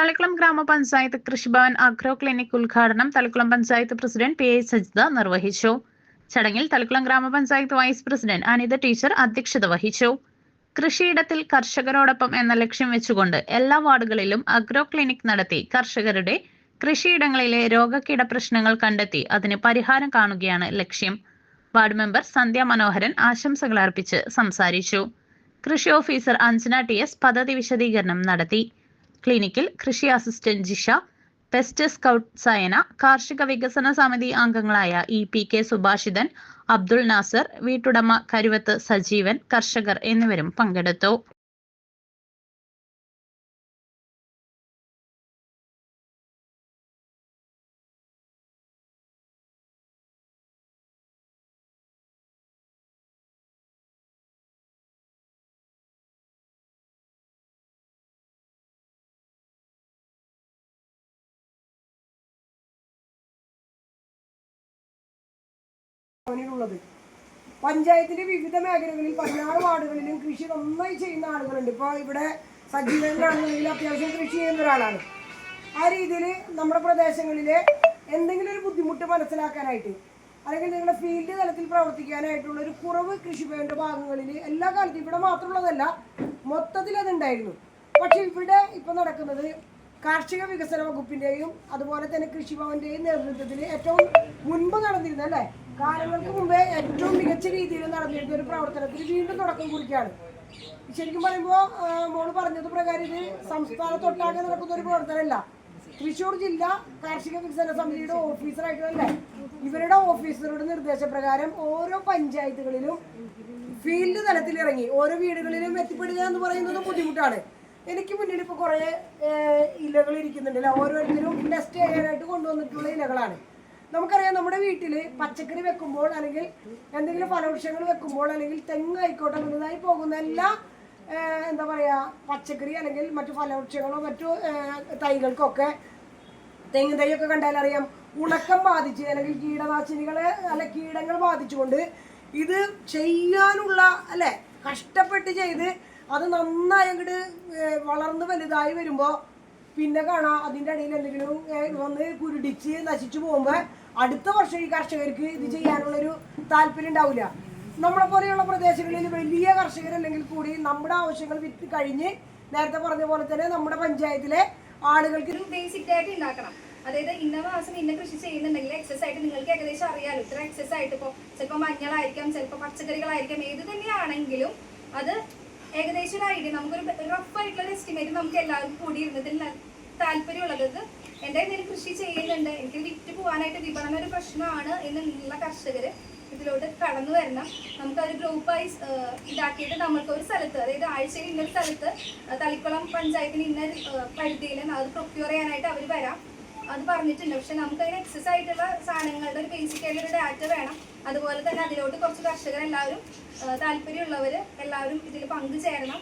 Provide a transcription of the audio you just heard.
തളിക്കുളം ഗ്രാമപഞ്ചായത്ത് കൃഷിഭവൻ agro clinic ഉദ്ഘാടനം Thalikulam panchayat president P A Sajitha നിർവഹിച്ചു. ചടങ്ങിൽ തളിക്കുളം ഗ്രാമപഞ്ചായത്ത് വൈസ് പ്രസിഡന്റ് അനിത ടീച്ചർ അധ്യക്ഷത വഹിച്ചു. കൃഷിയിടത്തിൽ കർഷകരോടൊപ്പം എന്ന ലക്ഷ്യം വെച്ചുകൊണ്ട് എല്ലാ വാർഡുകളിലും അഗ്രോ ക്ലിനിക് നടത്തി കർഷകരുടെ കൃഷിയിടങ്ങളിലെ രോഗകീട പ്രശ്നങ്ങൾ കണ്ടെത്തി അതിന് പരിഹാരം കാണുകയാണ് ലക്ഷ്യം. വാർഡ് മെമ്പർ സന്ധ്യ മനോഹരൻ ആശംസകൾ അർപ്പിച്ച് സംസാരിച്ചു. കൃഷി ഓഫീസർ അഞ്ജന ടി എസ് പദ്ധതി വിശദീകരണം നടത്തി. ക്ലിനിക്കിൽ കൃഷി assistant Jisha pest scout Sayana കാർഷിക വികസന സമിതി അംഗങ്ങളായ E P K Subhashithan Abdul Nasar വീട്ടുടമ Karuvath Sajeevan കർഷകർ എന്നിവരും പങ്കെടുത്തു. ഭവനിലുള്ളത് പഞ്ചായത്തിന്റെ വിവിധ മേഖലകളിൽ പതിനാറ് വാർഡുകളിലും കൃഷി നന്നായി ചെയ്യുന്ന ആളുകളുണ്ട്. ഇപ്പോൾ ഇവിടെ സജീവനാണെന്നുണ്ടെങ്കിൽ അത്യാവശ്യം കൃഷി ചെയ്യുന്ന ഒരാളാണ്. ആ രീതിയിൽ നമ്മുടെ പ്രദേശങ്ങളിലെ എന്തെങ്കിലും ഒരു ബുദ്ധിമുട്ട് മനസ്സിലാക്കാനായിട്ട് അല്ലെങ്കിൽ നിങ്ങളുടെ ഫീൽഡ് തലത്തിൽ പ്രവർത്തിക്കാനായിട്ടുള്ള ഒരു കുറവ് കൃഷിഭവന്റെ ഭാഗങ്ങളിൽ എല്ലാ കാലത്തും ഇവിടെ മാത്രമുള്ളതല്ല മൊത്തത്തിൽ അതുണ്ടായിരുന്നു. പക്ഷെ ഇവിടെ ഇപ്പൊ നടക്കുന്നത് കാർഷിക വികസന വകുപ്പിന്റെയും അതുപോലെ തന്നെ കൃഷിഭവന്റെയും നേതൃത്വത്തിൽ ഏറ്റവും മുൻപ് നടന്നിരുന്ന അല്ലേ? കാലങ്ങൾക്ക് മുമ്പേ ഏറ്റവും മികച്ച രീതിയിൽ നടന്നിരുന്ന ഒരു പ്രവർത്തനത്തിന് വീണ്ടും തുടക്കം കുറിക്കുകയാണ്. ശരിക്കും പറയുമ്പോൾ മോൾ പറഞ്ഞത് പ്രകാരം ഇത് സംസ്ഥാനത്തൊട്ടാകെ നടക്കുന്ന ഒരു പ്രവർത്തനമല്ല. തൃശ്ശൂർ ജില്ല കാർഷിക വികസന സമിതിയുടെ ഓഫീസറായിട്ടുള്ള ഇവരുടെ ഓഫീസറുടെ നിർദ്ദേശപ്രകാരം ഓരോ പഞ്ചായത്തുകളിലും ഫീൽഡ് തലത്തിൽ ഇറങ്ങി ഓരോ വീടുകളിലും എത്തിപ്പെടുക എന്ന് പറയുന്നത് ബുദ്ധിമുട്ടാണ്. എനിക്ക് മുന്നിൽ ഇപ്പോൾ കുറേ ഇലകൾ ഇരിക്കുന്നുണ്ടല്ലോ? ഓരോരുത്തരും ടെസ്റ്റ് ചെയ്യാനായിട്ട് കൊണ്ടുവന്നിട്ടുള്ള ഇലകളാണ്. നമുക്കറിയാം നമ്മുടെ വീട്ടിൽ പച്ചക്കറി വെക്കുമ്പോൾ അല്ലെങ്കിൽ എന്തെങ്കിലും ഫലവൃക്ഷങ്ങൾ വെക്കുമ്പോൾ അല്ലെങ്കിൽ തെങ്ങ് ആയിക്കോട്ടെ വലുതായി പോകുന്ന എല്ലാ എന്താ പറയുക പച്ചക്കറി അല്ലെങ്കിൽ മറ്റു ഫലവൃക്ഷങ്ങളോ മറ്റു തൈകൾക്കൊക്കെ തെങ്ങ് തൈയൊക്കെ കണ്ടാൽ അറിയാം ഉണക്കം ബാധിച്ച് അല്ലെങ്കിൽ കീടനാശിനികളെ അല്ല കീടങ്ങൾ ബാധിച്ചുകൊണ്ട് ഇത് ചെയ്യാനുള്ള അല്ലെ കഷ്ടപ്പെട്ട് ചെയ്ത് അത് നന്നായി അങ്ങോട്ട് വളർന്ന് വലുതായി വരുമ്പോൾ പിന്നെ കാണാ. അതിന്റെ ഇടയിൽ എന്തെങ്കിലും വന്ന് കുരുടിച്ച് നശിച്ചു പോകുമ്പോ അടുത്ത വർഷം ഈ കർഷകർക്ക് ഇത് ചെയ്യാനുള്ളൊരു താല്പര്യം ഉണ്ടാവില്ല. നമ്മളെ പോലെയുള്ള പ്രദേശങ്ങളിൽ വലിയ കർഷകരല്ലെങ്കിൽ കൂടി നമ്മുടെ ആവശ്യങ്ങൾ വിറ്റ് കഴിഞ്ഞ് നേരത്തെ പറഞ്ഞ പോലെ തന്നെ നമ്മുടെ പഞ്ചായത്തിലെ ആളുകൾക്ക് ബേസിക് ആയിട്ട് ഉണ്ടാക്കണം. അതായത് ഇന്ന മാസം ഇന്ന കൃഷി ചെയ്യുന്നുണ്ടെങ്കിൽ എക്സസ് ആയിട്ട് നിങ്ങൾക്ക് ഏകദേശം അറിയാലോ. ഇത്ര എക്സസ് ആയിട്ട് ഇപ്പോൾ ചിലപ്പോൾ മഞ്ഞളായിരിക്കാം ചിലപ്പോൾ പച്ചക്കറികളായിരിക്കാം. ഏത് തന്നെയാണെങ്കിലും അത് ഏകദേശം ഒരു ഐഡിയ നമുക്കൊരു റഫ് ആയിട്ടുള്ള എസ്റ്റിമേറ്റ് നമുക്ക് എല്ലാവർക്കും കൂടി ഇരുന്നതിൽ താല്പര്യമുള്ളത് ഇത്. എന്റെ എന്തെങ്കിലും കൃഷി ചെയ്യുന്നുണ്ട്. എനിക്ക് വിറ്റ് പോകാനായിട്ട് വിപണന ഒരു പ്രശ്നമാണ് എന്നുള്ള കർഷകർ ഇതിലോട്ട് കടന്നു വരണം. നമുക്ക് ഒരു ഗ്രൂപ്പായി ഇതാക്കിയിട്ട് നമ്മൾക്ക് ഒരു സ്ഥലത്ത് അതായത് ആഴ്ചയിൽ ഇന്നൊരു സ്ഥലത്ത് തളിക്കുളം പഞ്ചായത്തിന് ഇന്ന പരിധിയിൽ അത് പ്രൊക്യൂർ ചെയ്യാനായിട്ട് അവർ വരാം. അത് പറഞ്ഞിട്ടുണ്ട്. പക്ഷെ നമുക്ക് അതിന് എക്സസ് ആയിട്ടുള്ള സാധനങ്ങളുടെ ഒരു ബേസിക് ഒരു ഡാറ്റ വേണം. അതുപോലെ തന്നെ അതിലോട്ട് കുറച്ച് കർഷകർ എല്ലാവരും താല്പര്യമുള്ളവർ എല്ലാവരും ഇതിൽ പങ്കുചേരണം.